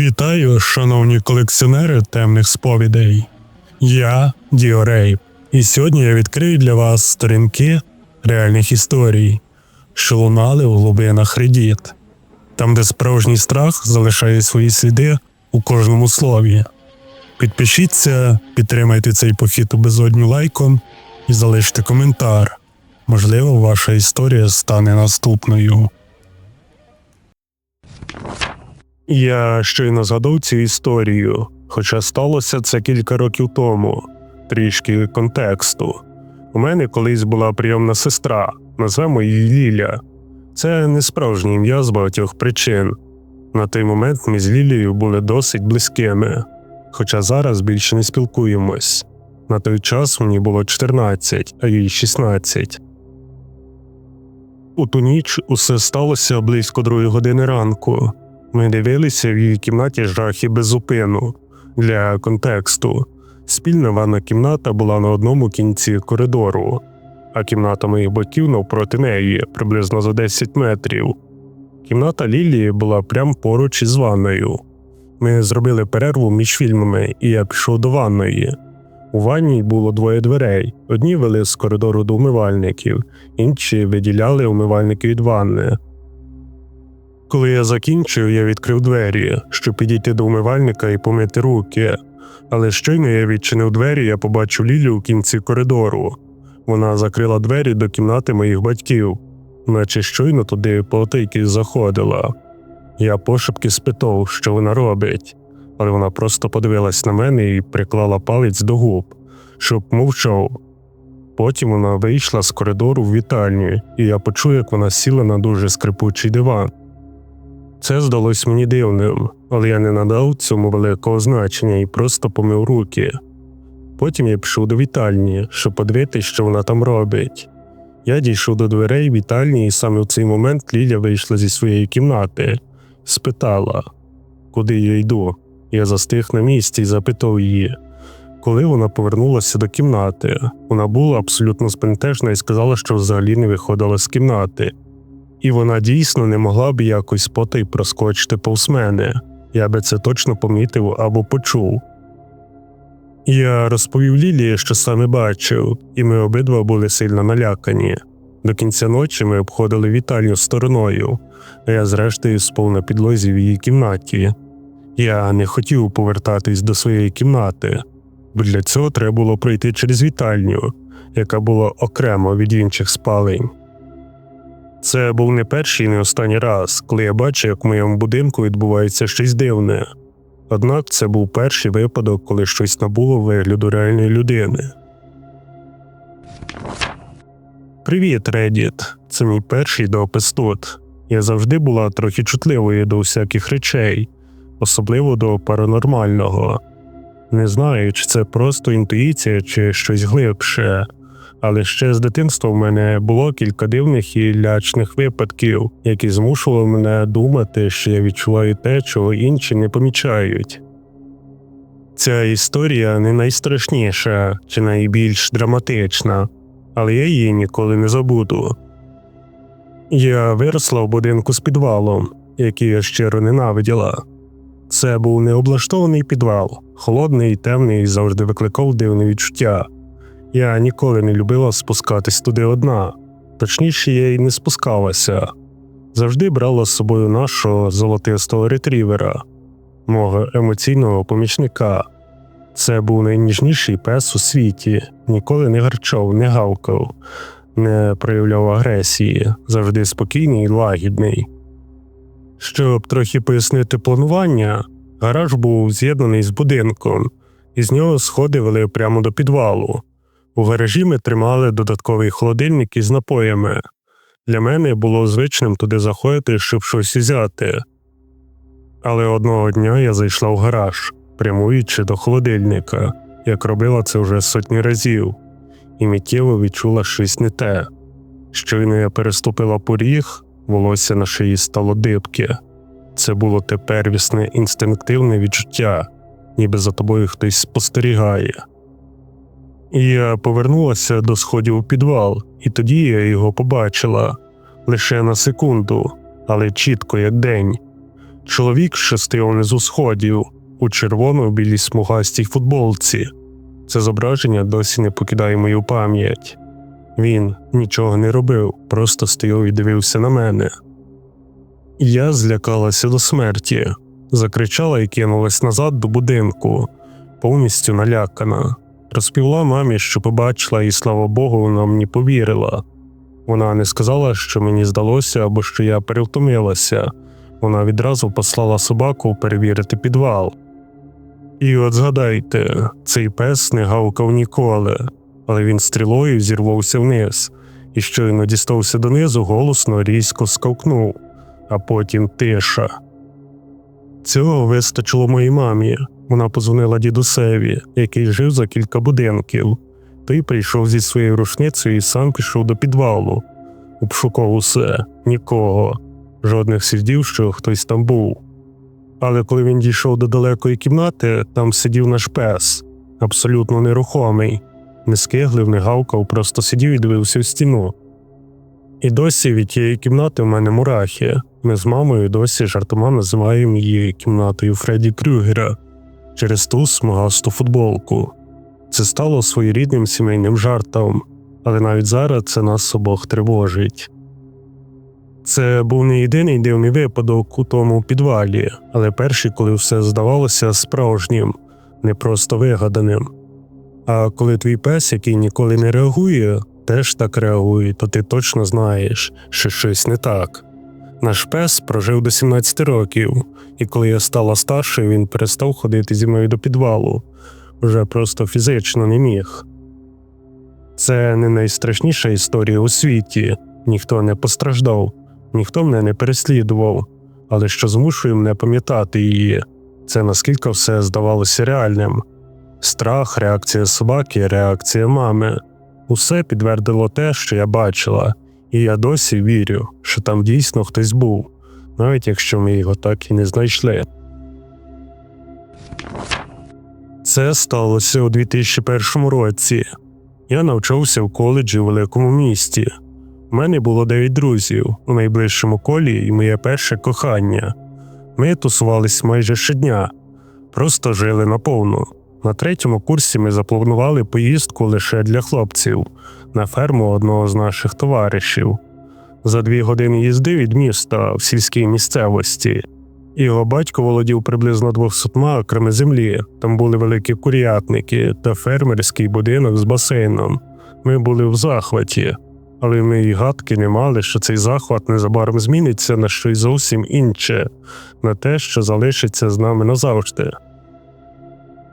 Вітаю, шановні колекціонери темних сповідей. Я Діорей, і сьогодні я відкрию для вас сторінки реальних історій, що лунали в глибинах Редіт, там, де справжній страх залишає свої сліди у кожному слові. Підпишіться, підтримайте цей похід у безодню лайком і залиште коментар. Можливо, ваша історія стане наступною. Я щойно згадав цю історію, хоча сталося це кілька років тому, трішки контексту. У мене колись була прийомна сестра, назвемо її Ліля. Це не справжнє ім'я з багатьох причин. На той момент ми з Лілією були досить близькими, хоча зараз більше не спілкуємось. На той час мені було 14, а їй 16. У ту ніч усе сталося близько другої години ранку. Ми дивилися в її кімнаті жахи без зупину. Для контексту спільна ванна кімната була на одному кінці коридору, а кімната моїх батьків навпроти неї приблизно за 10 метрів. Кімната Лілії була прямо поруч із ванною. Ми зробили перерву між фільмами, і я пішов до ванної. У ванній було двоє дверей: одні вели з коридору до умивальників, інші виділяли умивальники від ванни. Коли я закінчив, я відкрив двері, щоб підійти до умивальника і помити руки. Але щойно я відчинив двері, я побачив Лілю у кінці коридору. Вона закрила двері до кімнати моїх батьків, наче щойно туди потайки заходила. Я пошепки спитав, що вона робить, але вона просто подивилась на мене і приклала палець до губ, щоб мовчав. Потім вона вийшла з коридору в вітальню, і я почув, як вона сіла на дуже скрипучий диван. Це здалось мені дивним, але я не надав цьому великого значення і просто помив руки. Потім я пішов до вітальні, щоб подивитися, що вона там робить. Я дійшов до дверей вітальні, і саме в цей момент Ліля вийшла зі своєї кімнати, спитала, куди я йду. Я застиг на місці і запитав її. Коли вона повернулася до кімнати, вона була абсолютно спентежна і сказала, що взагалі не виходила з кімнати. І вона дійсно не могла б якось потай проскочити повз мене. Я би це точно помітив або почув. Я розповів Лілії, що саме бачив, і ми обидва були сильно налякані. До кінця ночі ми обходили вітальню стороною, а я, зрештою, спав на підлозі в її кімнаті. Я не хотів повертатись до своєї кімнати, бо для цього треба було пройти через вітальню, яка була окремо від інших спалень. Це був не перший і не останній раз, коли я бачив, як в моєму будинку відбувається щось дивне. Однак це був перший випадок, коли щось набуло вигляду реальної людини. Привіт, Редіт. Це мій перший допис тут. Я завжди була трохи чутливою до всяких речей, особливо до паранормального. Не знаю, чи це просто інтуїція, чи щось глибше але ще з дитинства в мене було кілька дивних і лячних випадків, які змушували мене думати, що я відчуваю те, чого інші не помічають. Ця історія не найстрашніша чи найбільш драматична, але я її ніколи не забуду. Я виросла в будинку з підвалом, який я щиро ненавиділа. Це був необлаштований підвал, холодний темний і завжди викликав дивне відчуття. Я ніколи не любила спускатись туди одна, точніше, я й не спускалася. Завжди брала з собою нашого золотистого ретрівера, мого емоційного помічника. Це був найніжніший пес у світі, ніколи не гарчав, не гавкав, не проявляв агресії, завжди спокійний і лагідний. Щоб трохи пояснити планування, гараж був з'єднаний з будинком, і з нього сходи вели прямо до підвалу. У гаражі ми тримали додатковий холодильник із напоями. Для мене було звичним туди заходити, щоб щось взяти. Але одного дня я зайшла в гараж, прямуючи до холодильника, як робила це вже сотні разів, і миттєво відчула щось не те. Щойно я переступила поріг, волосся на шиї стало дибке. Це було те первісне інстинктивне відчуття, ніби за тобою хтось спостерігає. Я повернулася до сходів у підвал, і тоді я його побачила лише на секунду, але чітко як день. Чоловік, що стояв внизу сходів, у червоно-білій смугастій футболці. Це зображення досі не покидає мою пам'ять. Він нічого не робив, просто стояв і дивився на мене. Я злякалася до смерті, закричала і кинулась назад до будинку, повністю налякана. Розповіла мамі, що побачила, і слава Богу, вона мені повірила. Вона не сказала, що мені здалося або що я перевтомилася. Вона відразу послала собаку перевірити підвал. І от згадайте, цей пес не гавкав ніколи, але він стрілою зірвався вниз і щойно дістався донизу, голосно різко скавкнув, а потім тиша. Цього вистачило моїй мамі. Вона позвонила дідусеві, який жив за кілька будинків. Той прийшов зі своєю рушницею і сам пішов до підвалу. Обшукав усе, нікого, жодних слідів, що хтось там був. Але коли він дійшов до далекої кімнати, там сидів наш пес, абсолютно нерухомий, не скиглив, не гавкав, просто сидів і дивився в стіну. І досі від тієї кімнати в мене мурахи. Ми з мамою досі жартома називаємо її кімнатою Фредді Крюгера через ту смугасту футболку. Це стало своєрідним сімейним жартом, але навіть зараз це нас обох тривожить. Це був не єдиний дивний випадок у тому підвалі, але перший, коли все здавалося справжнім, не просто вигаданим. А коли твій пес, який ніколи не реагує, теж так реагує, то ти точно знаєш, що щось не так. Наш пес прожив до 17 років, і коли я стала старшою, він перестав ходити зі мною до підвалу, вже просто фізично не міг. Це не найстрашніша історія у світі, ніхто не постраждав, ніхто мене не переслідував, але що змушує мене пам'ятати її, це наскільки все здавалося реальним. Страх, реакція собаки, реакція мами. Усе підтвердило те, що я бачила, і я досі вірю, що там дійсно хтось був, навіть якщо ми його так і не знайшли. Це сталося у 2001 році. Я навчався в коледжі у великому місті. У мене було дев'ять друзів у найближчому колі і моє перше кохання. Ми тусувались майже щодня, просто жили наповну. На третьому курсі ми запланували поїздку лише для хлопців на ферму одного з наших товаришів за дві години їзди від міста в сільській місцевості. Його батько володів приблизно 200 акрами землі. Там були великі курятники та фермерський будинок з басейном. Ми були в захваті, але ми й гадки не мали, що цей захват незабаром зміниться на щось зовсім інше, на те, що залишиться з нами назавжди.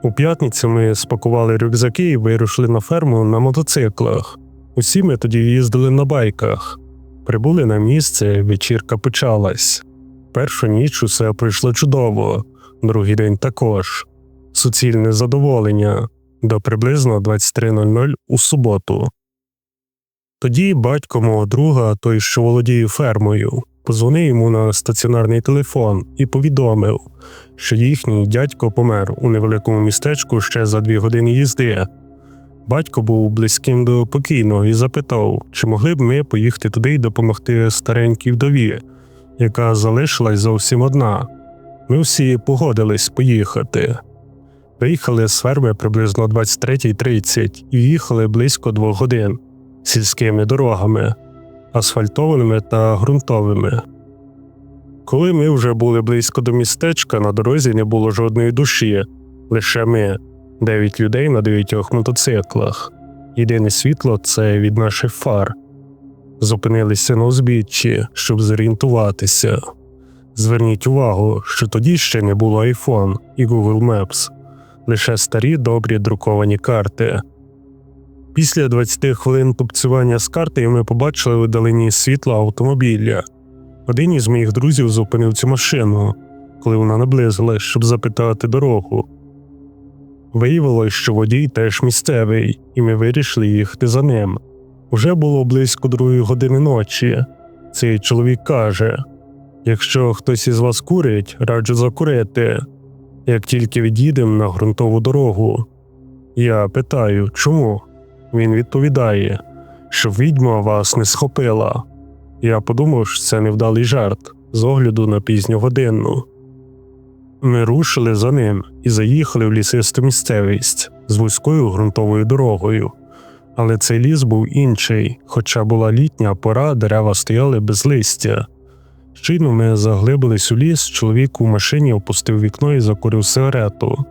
У п'ятницю ми спакували рюкзаки і вирушили на ферму на мотоциклах. Усі ми тоді їздили на байках. Прибули на місце, вечірка почалась. Першу ніч усе пройшло чудово, другий день також. Суцільне задоволення до приблизно 23.00 у суботу. Тоді батько мого друга, той, що володіє фермою, позвонив йому на стаціонарний телефон і повідомив, що їхній дядько помер у невеликому містечку ще за дві години їзди. Батько був близьким до покійного і запитав, чи могли б ми поїхати туди і допомогти старенькій вдові, яка залишилась зовсім одна. Ми всі погодились поїхати. Виїхали з ферми приблизно 23.30 і їхали близько двох годин сільськими дорогами, асфальтованими та ґрунтовими. Коли ми вже були близько до містечка, на дорозі не було жодної душі, лише ми, дев'ять людей на дев'ятьох мотоциклах. Єдине світло це від наших фар. Зупинилися на узбіччі, щоб зорієнтуватися. Зверніть увагу, що тоді ще не було iPhone і Google Maps, лише старі добрі друковані карти. Після 20 хвилин тупцювання з карти ми побачили видалені світла автомобіля. Один із моїх друзів зупинив цю машину, коли вона наблизилась, щоб запитати дорогу. Виявилось, що водій теж місцевий, і ми вирішили їхати за ним. Уже було близько другої години ночі. Цей чоловік каже: якщо хтось із вас курить, раджу закурити, як тільки від'їдемо на ґрунтову дорогу. Я питаю, чому? Він відповідає, що відьма вас не схопила. Я подумав, що це невдалий жарт з огляду на пізню годину. Ми рушили за ним і заїхали в лісисту місцевість з вузькою ґрунтовою дорогою. Але цей ліс був інший, хоча була літня пора, дерева стояли без листя. Щойно ми заглибились у ліс, чоловік у машині опустив вікно і закурив сигарету.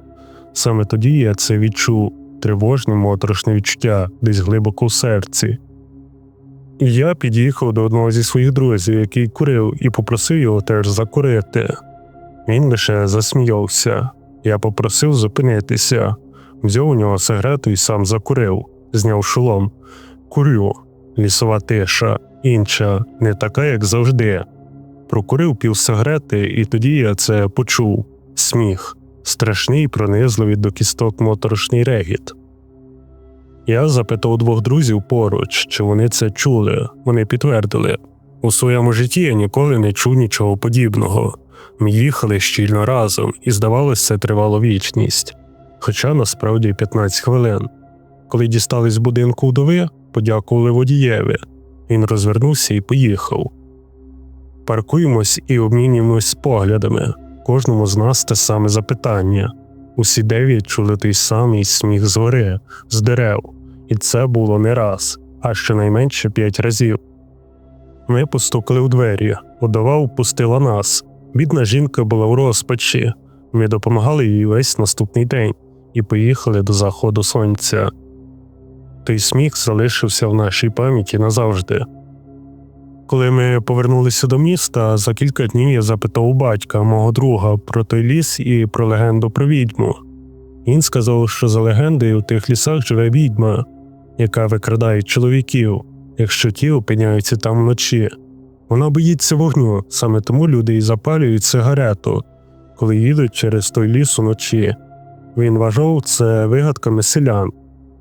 Саме тоді я це відчув тривожне моторошне відчуття десь глибоко в серці. Я під'їхав до одного зі своїх друзів, який курив, і попросив його теж закурити. Він лише засміявся. Я попросив зупинитися, взяв у нього сигарету і сам закурив, зняв шолом. Курю, лісова тиша, інша, не така, як завжди. Прокурив пів сигарети, і тоді я це почув сміх, страшний, пронизливий до кісток моторошний регіт. Я запитав двох друзів поруч, чи вони це чули. Вони підтвердили. У своєму житті я ніколи не чув нічого подібного. Ми їхали щільно разом, і здавалося, це тривало вічність. Хоча насправді 15 хвилин. Коли дістались з будинку вдови, подякували водієві. Він розвернувся і поїхав. Паркуємось і обмінюємось поглядами. Кожному з нас те саме запитання. Усі дев'ять чули той самий сміх з гори, з дерев, і це було не раз, а щонайменше п'ять разів. Ми постукали у двері, удова впустила нас. Бідна жінка була в розпачі. Ми допомагали їй весь наступний день і поїхали до заходу сонця. Той сміх залишився в нашій пам'яті назавжди. Коли ми повернулися до міста, за кілька днів я запитав у батька, мого друга, про той ліс і про легенду про відьму. Він сказав, що за легендою у тих лісах живе відьма, яка викрадає чоловіків, якщо ті опиняються там вночі. Вона боїться вогню, саме тому люди і запалюють сигарету, коли їдуть через той ліс уночі. Він вважав це вигадками селян.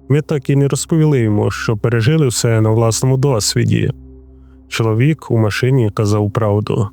Ми так і не розповіли йому, що пережили все на власному досвіді. Чоловік у машині казав правду.